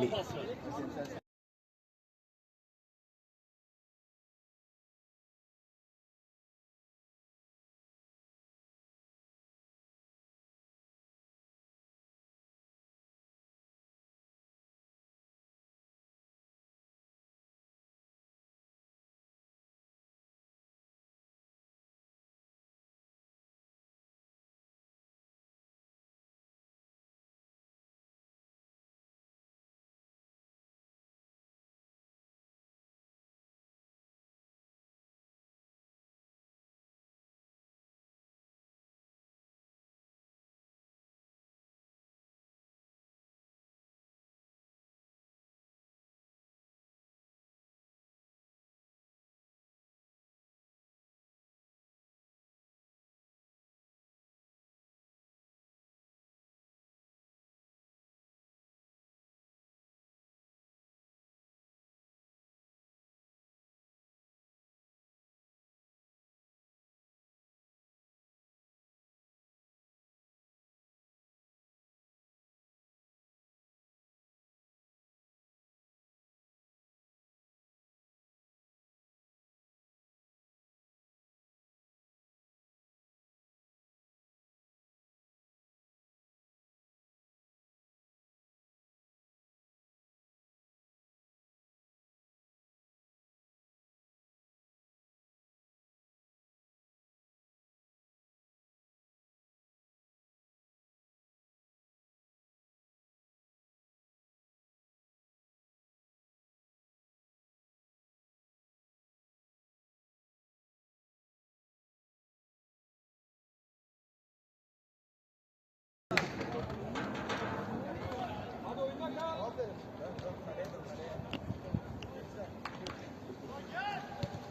me.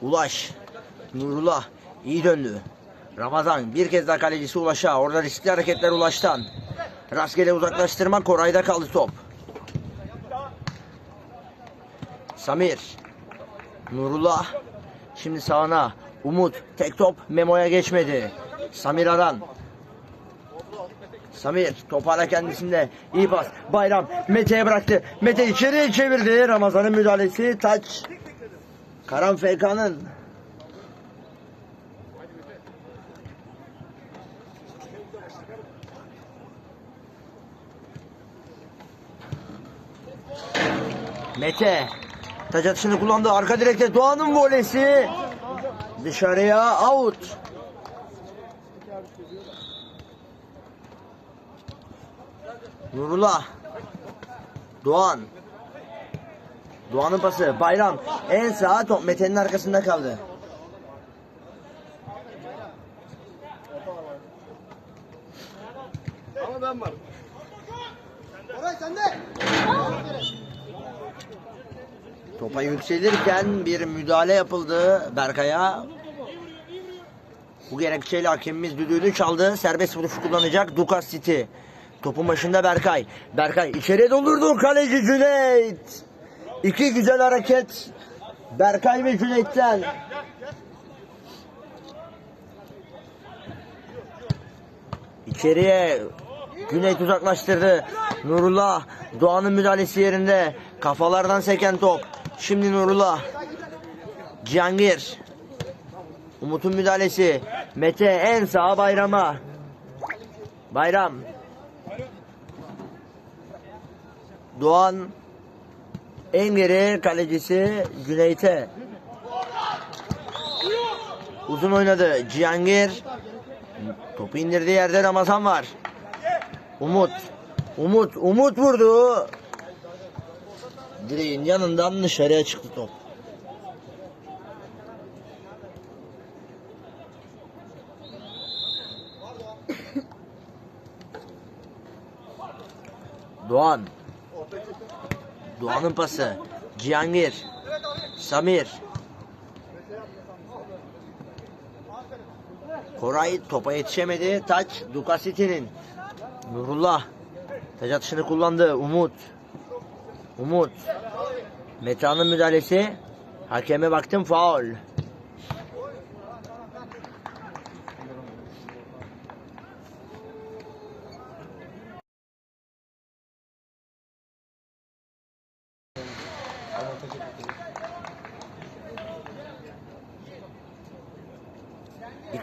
Ulaş. Nurullah. iyi döndü. Ramazan bir kez daha kalecisi Ulaş'a. Orada riskli hareketler Ulaş'tan. Rastgele uzaklaştırma Koray'da kaldı top. Samir. Nurullah. Şimdi sağına. Umut. Tek top Memo'ya geçmedi. Samir Aran. Samir top hala kendisinde. İyi pas. Bayram Mete'ye bıraktı. Mete içeriye çevirdi. Ramazan'ın müdahalesi. Taç. Karan FK'nın. Mete. Taç atışını kullandı. Arka direkte Doğan'ın volesi. Dışarıya out. Nurullah. Doğan. Doğan'ın pası. Bayram. En sağa top Mete'nin arkasında kaldı. Ama ben varım. Koray sende. Topa yükselirken bir müdahale yapıldı Berkay'a. Bu gerekçeyle hakemimiz düdüğünü çaldı. Serbest vuruş kullanacak Dukas City. Topun başında Berkay. Berkay içeriye doldurdu kaleci Cüneyt. İki güzel hareket Berkay ve Cüneyt'ten. İçeriye Cüneyt uzaklaştırdı. Nurullah Doğan'ın müdahalesi yerinde. Kafalardan seken top. Şimdi Nurullah. Cihangir. Umut'un müdahalesi. Mete en sağa Bayram'a. Bayram. Doğan en geri kalecisi Cüneyt'e. Uzun oynadı. Cihangir. Topu indirdiği yerde Ramazan var. Umut. Umut. Umut vurdu. Direğin yanından dışarıya çıktı top. Doğan. Doğan'ın pası. Cihangir. Samir. Koray topa yetişemedi. Taç Dukasiti'nin. Nurullah. Taç atışını kullandı. Umut. Umut. Meta'nın müdahalesi. Hakeme baktım faul.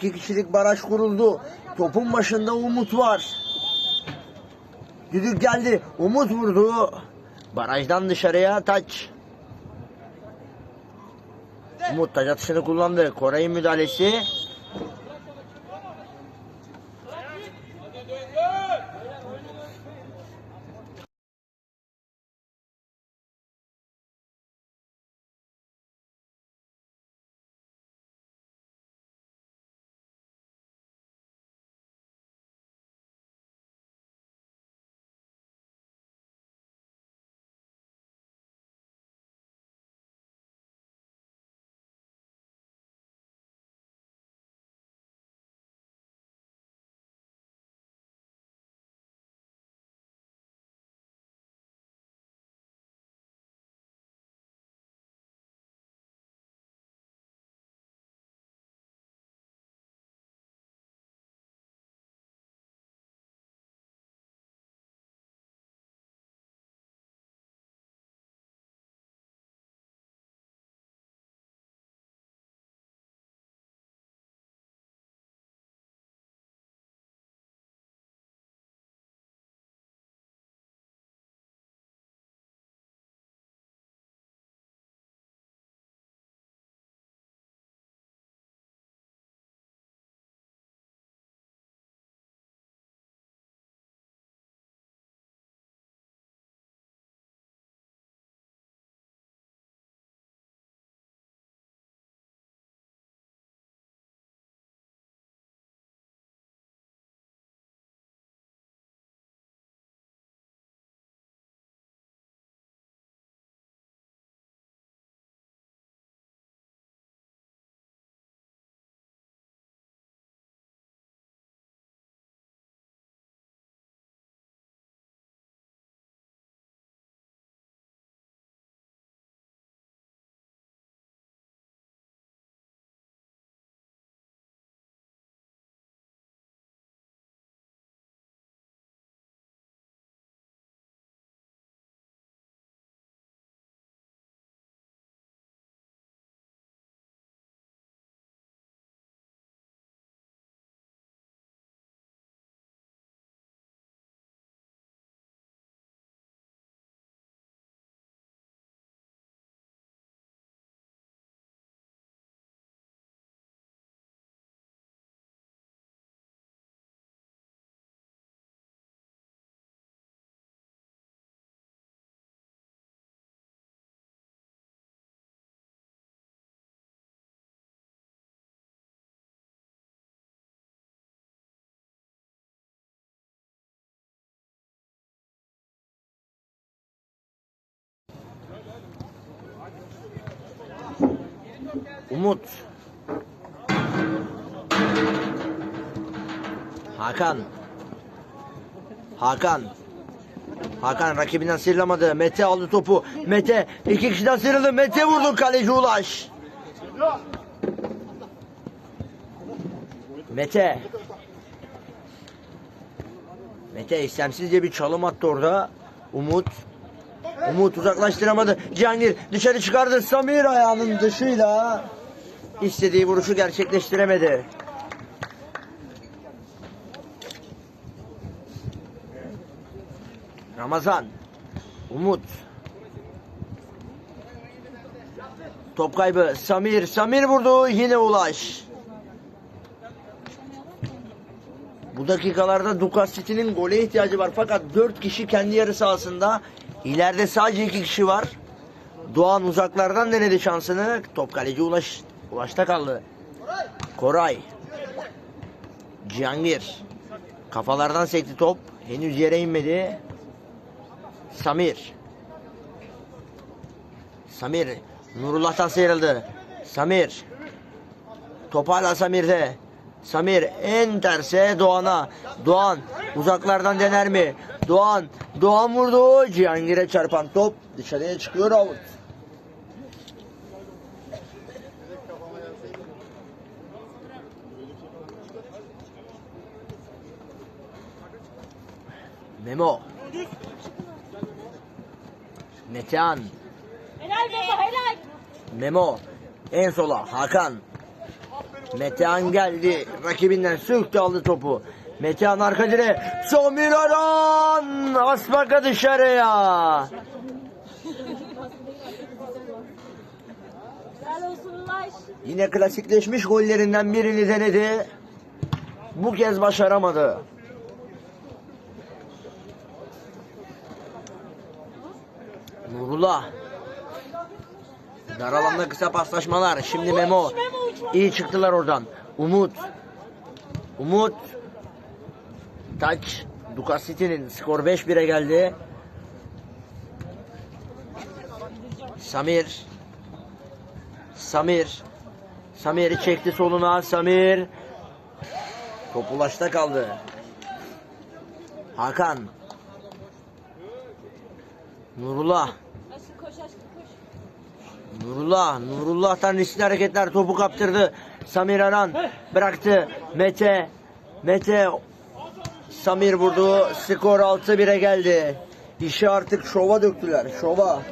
İki kişilik baraj kuruldu. Topun başında Umut var. Düdük geldi. Umut vurdu. Barajdan dışarıya taç. Umut taç atışını kullandı. Koray'ın müdahalesi. Umut. Hakan. Hakan. Hakan rakibinden sıyrılamadı. Mete aldı topu. Mete iki kişiden sıyrıldı. Mete vurdu kaleci Ulaş. Mete. Mete istemsizce bir çalım attı orada. Umut. Umut uzaklaştıramadı. Cihangir dışarı çıkardı. Samir ayağının dışıyla istediği vuruşu gerçekleştiremedi. Ramazan. Umut. Top kaybı. Samir. Samir vurdu. Yine Ulaş. Bu dakikalarda Dukas City'nin gole ihtiyacı var. Fakat 4 kişi kendi yarı sahasında. İleride sadece 2 kişi var. Doğan uzaklardan denedi şansını. Top kaleci Ulaş. Ulaşta kaldı. Koray. Cihangir. Kafalardan sekti top. Henüz yere inmedi. Samir. Samir. Nurullah'tan sıyrıldı. Samir. Top hala Samir'de. Samir en terse Doğan'a. Doğan uzaklardan dener mi? Doğan. Doğan vurdu. Cihangir'e çarpan top dışarıya çıkıyor out. Memo. Metehan. Helal Memo helal. Memo en sola Hakan. Metehan geldi. Rakibinden söktü aldı topu. Metehan arka direğe. Samir Aran. Asmaka dışarıya. Yine klasikleşmiş gollerinden birini denedi. Bu kez başaramadı. Nurullah. Dar alanda kısa paslaşmalar. Şimdi Memo. İyi çıktılar oradan. Umut. Umut. Taç. Dukas City'nin skor 5-1'e geldi. Samir. Samir. Samir'i çekti soluna. Samir. Top ulaşta kaldı. Hakan. Nurullah. Aşkım koş aşkım koş. Nurullah. Nurullah'tan riskli hareketler. Topu kaptırdı. Samir Aran bıraktı. Mete. Mete. Samir vurdu. Skor 6-1'e geldi. İşi artık şova döktüler. Şova.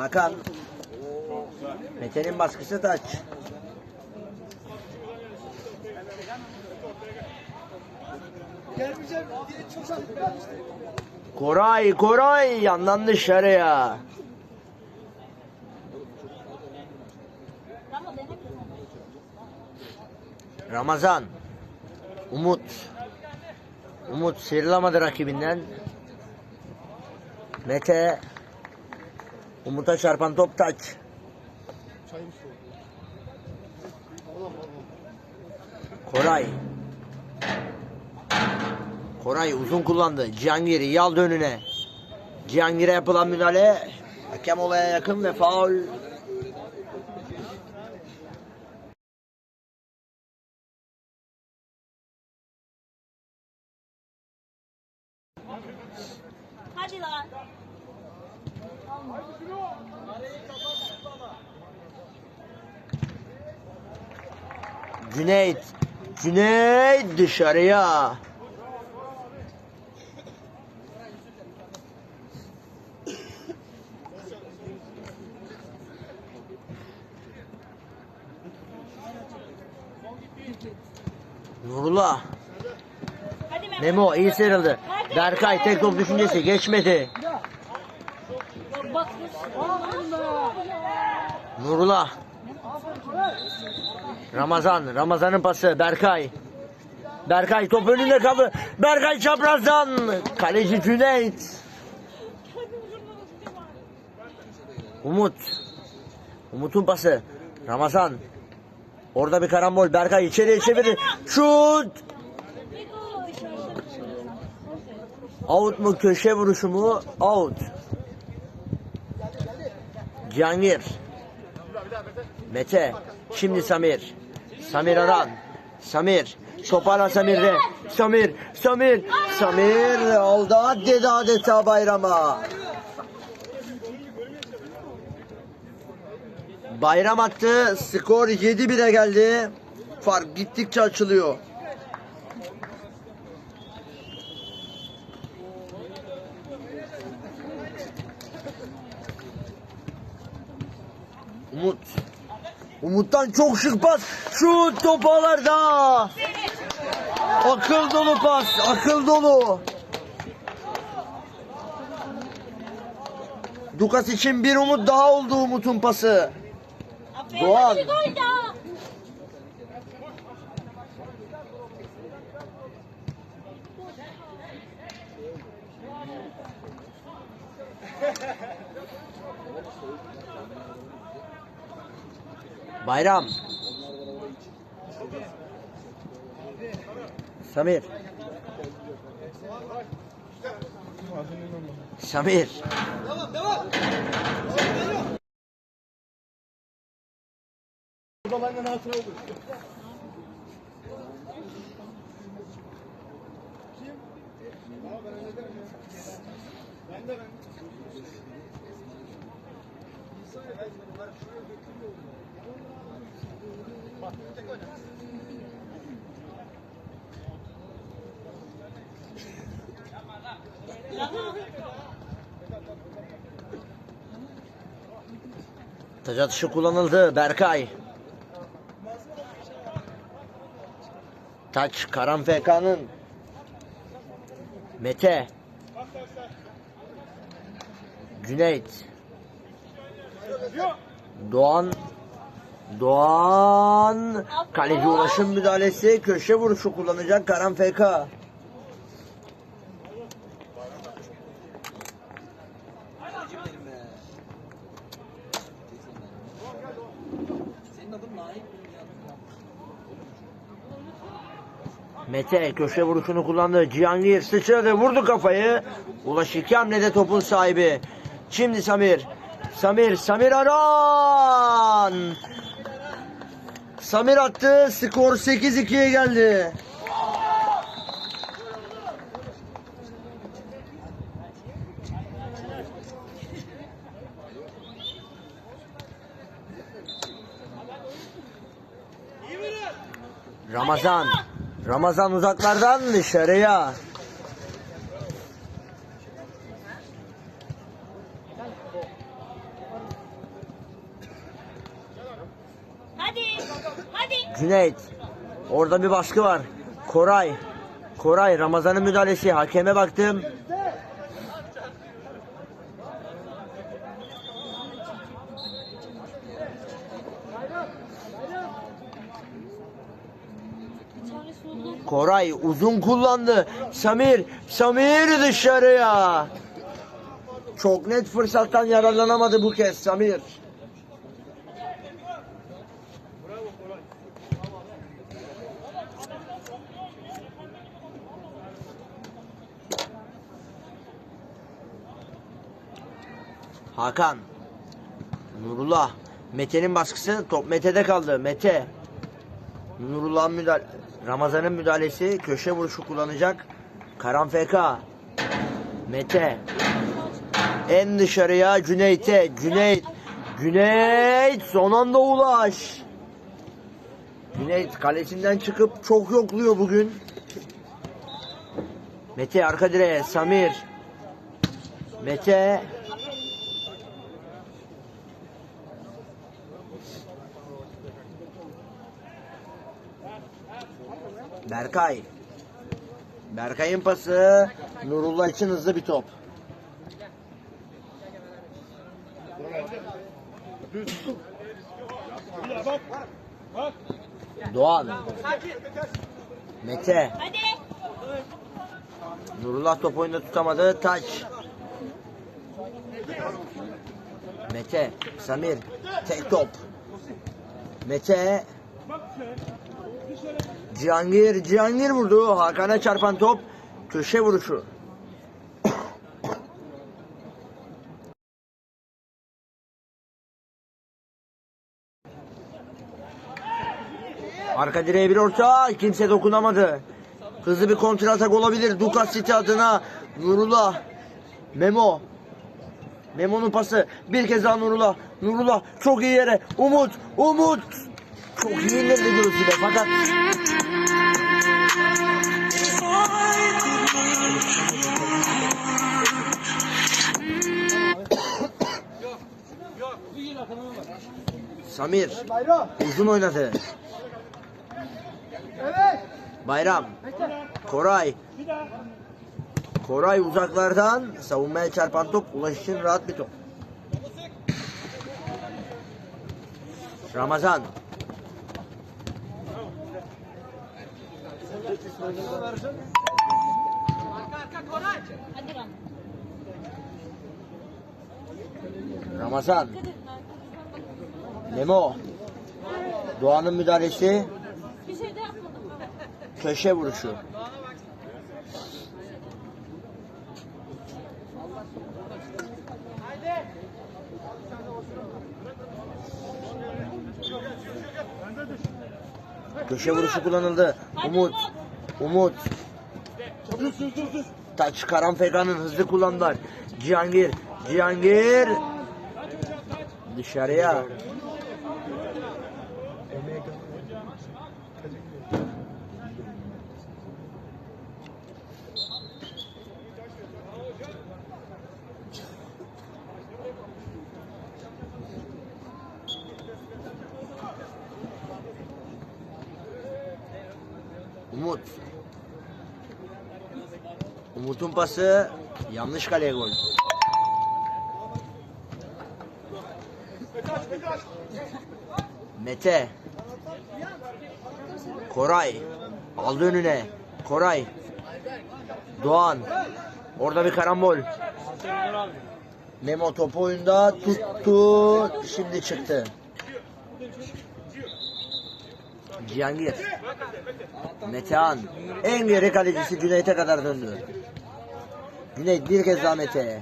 Hakan. Mete'nin baskısı taç. Koray, Koray yandan dışarıya. Ramazan. Umut. Umut sıyrılamadı rakibinden. Mete. Umut'a çarpan top taç. Koray. Koray uzun kullandı. Cihangir yaldı önüne. Cihangir'e yapılan müdahale. Hakem olaya yakın ve faul. Cüneyt. Cüneyt dışarıya. Nurullah. Memo. İyi sıyrıldı. Berkay tek top düşüncesi geçmedi. Nurullah. Ramazan. Ramazan'ın pası. Berkay. Berkay top önünde kaldı. Berkay çaprazdan. Kaleci Cüneyt. Umut. Umut'un pası. Ramazan. Orada bir karambol. Berkay içeriye çevirdi. Şut. Out mu köşe vuruşu mu? Out. Cihangir. Mete. Şimdi Samir. Samir Aran. Samir. Toparla Samir'de. Samir. Samir. Samir aldı dedi adeta bayrama. Bayram attı. Skor 7-1'e geldi. Fark gittikçe açılıyor. Umut. Umut'tan çok şık pas. Şut topalarda. Akıl dolu pas. Akıl dolu. Dukas için bir umut daha oldu Umut'un pası. Doğan. Bayram. Samir. Samir. Devam devam. Benden hatıra olur. Kim? Ama ben öyle derim ya. Taç atışı kullanıldı. Berkay. Taç Karan FK'nın. Mete. Cüneyt. Doğan. Doğan. Kaleci ulaşım müdahalesi. Köşe vuruşu kullanacak Karan FK. Mete köşe vuruşunu kullandı. Cihangir sıçradı vurdu kafayı. Ulaş iki hamlede topun sahibi. Şimdi Samir. Samir, Samir Aran. Samir attı. Skor 8-2'ye geldi. Ramazan. Ramazan uzaklardan dışarıya. Hadi. Hadi. Cüneyt. Orada bir baskı var. Koray. Koray Ramazan'ın müdahalesi. Hakeme baktım. Koray uzun kullandı. Samir. Samir dışarıya. Çok net fırsattan yararlanamadı bu kez Samir. Hakan. Nurullah. Mete'nin baskısı top Mete'de kaldı. Mete. Nurullah'ın müdahale Ramazan'ın müdahalesi köşe vuruşu kullanacak. Karan FK. Mete. En dışarıya Cüneyt'e. Cüneyt. Cüneyt son anda ulaş. Cüneyt kalesinden çıkıp çok yokluyor bugün. Mete arka direğe. Samir. Mete. Berkay. Berkay'ın pası Nurullah için hızlı bir top. Doğan. Mete. Hadi. Nurullah top oyunda tutamadı. Taç. Mete. Samir. Tek top. Mete. Cihangir. Cihangir vurdu. Hakan'a çarpan top. Köşe vuruşu. Arka direğe bir orta. Kimse dokunamadı. Hızlı bir kontratak olabilir. Dukas City adına Nurullah. Memo. Memo'nun pası. Bir kez daha Nurullah. Nurullah çok iyi yere. Umut. Umut. Çok iyi indirdi göğsüyle fakat Samir uzun oynadı. Evet. Bayram. Koray. Koray uzaklardan savunmaya çarpan top Ulaş için rahat bir top. Ramazan. Ramazan. Memo. Doğan'ın müdahalesi. Köşe vuruşu. Köşe vuruşu kullanıldı. Umut. Umut. Dur. Taç Karanfeka'nın hızlı kullandılar. Cihangir. Cihangir. Dışarıya. Umut. Umut'un pası yanlış kaleye gol. Mete. Koray. Aldı önüne. Koray. Doğan. Orada bir karambol. Memo topu oyunda tuttu. Şimdi çıktı. Cihangir. Metehan. En geri kalecisi Cüneyt'e kadar döndü. Cüneyt bir kez daha Mete'ye.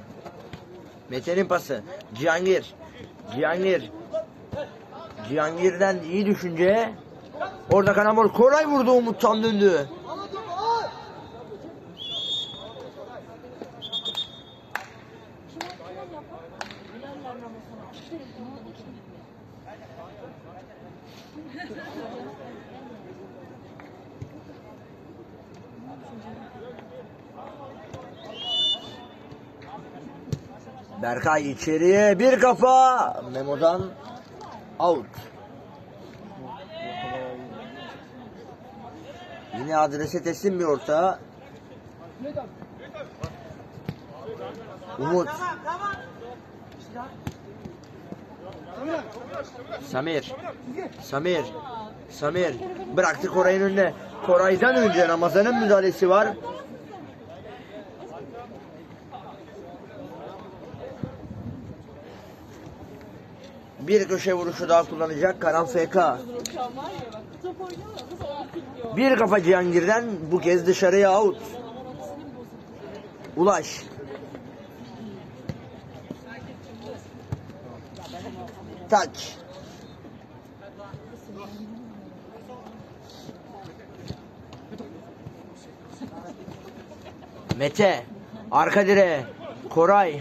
Mete'nin pası. Cihangir. Cihangir. Cihangir'den iyi düşünce. Orada kanamol. Koray vurdu Umut tam döndü. Berkay içeriye bir kafa. Memo'dan out. Yine adrese teslim bir orta. Umut. Samir. Samir. Samir. Bıraktı Koray'ın önüne. Koray'dan önce Ramazan'ın müdahalesi var. Bir köşe vuruşu daha kullanacak Karan FK. Bir kafa Cihangir'den bu kez dışarıya out. Ulaş. Taç. Mete. Arka direğe. Koray.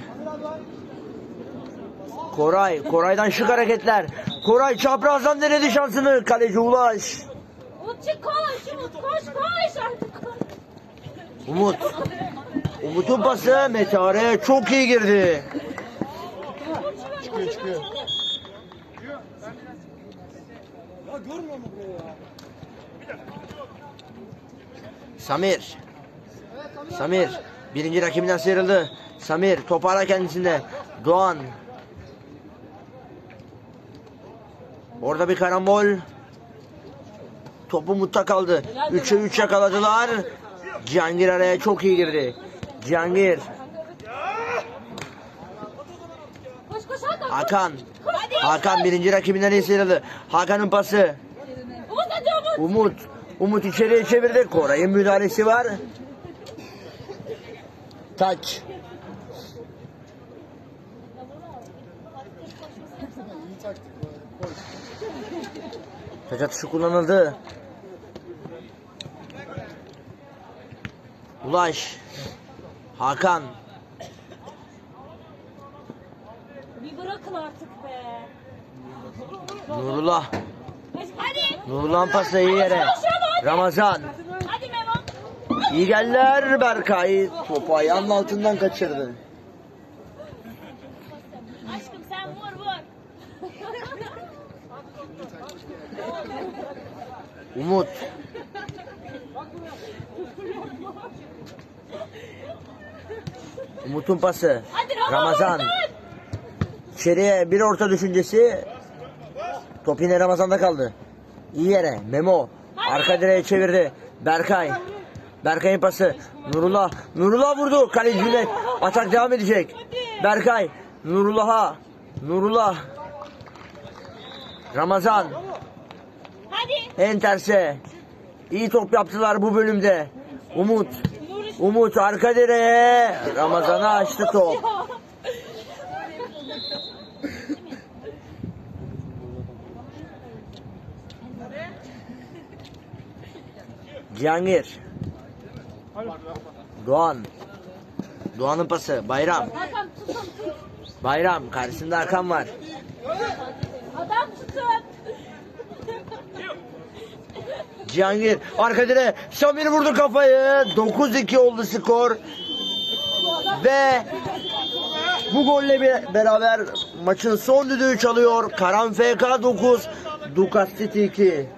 Koray. Koray'dan şık hareketler. Koray çaprazdan denedi şansını. Kaleci Ulaş. Umut çık koş Umut koş koş artık. Umut. Umut'un pası Mete araya çok iyi girdi. Çıkıyor çıkıyor. Ya görmüyor mu burayı ya? Samir. Samir. Birinci rakibinden sıyrıldı. Samir toparla kendisinde. Doğan. Orada bir karambol. Topu mutta kaldı. 3'e 3 yakaladılar. Cihangir araya çok iyi girdi. Cihangir. Hakan. Hakan birinci rakibinden iyi sıyrıldı. Hakan'ın pası. Umut. Umut içeriye çevirdi. Koray'ın müdahalesi var. Taç. İyi taktik bu. Koy. Taç atışı kullanıldı. Ulaş. Hakan. Bir bırakın artık be. Nurullah. Hadi. Nurullah'ın pası iyi yere. Ramazan. Hadi Memo. İyi geldiler Berkay. Topu ayağının altından kaçırdı. Umut. Umut'un pası. Ramazan. İçeriye bir orta düşüncesi. Top yine Ramazan'da kaldı. İyi yere. Memo. Arka direğe çevirdi. Berkay. Berkay'ın pası. Nurullah. Nurullah vurdu. Kaleci Cüneyt. Atak devam edecek. Berkay. Nurullah'a. Nurullah. Ramazan. En terse. İyi top yaptılar bu bölümde. Umut. Umut arka direğe. Ramazan'a açtı top. Cihangir. Doğan. Doğan'ın pası. Bayram. Bayram. Karşısında Hakan var. Adam tutun. Cihangir arka direğe Samir vurdu kafayı. 9-2 oldu skor. Ve bu golle bir- beraber maçın son düdüğü çalıyor. Karan FK 9, Dukas City 2.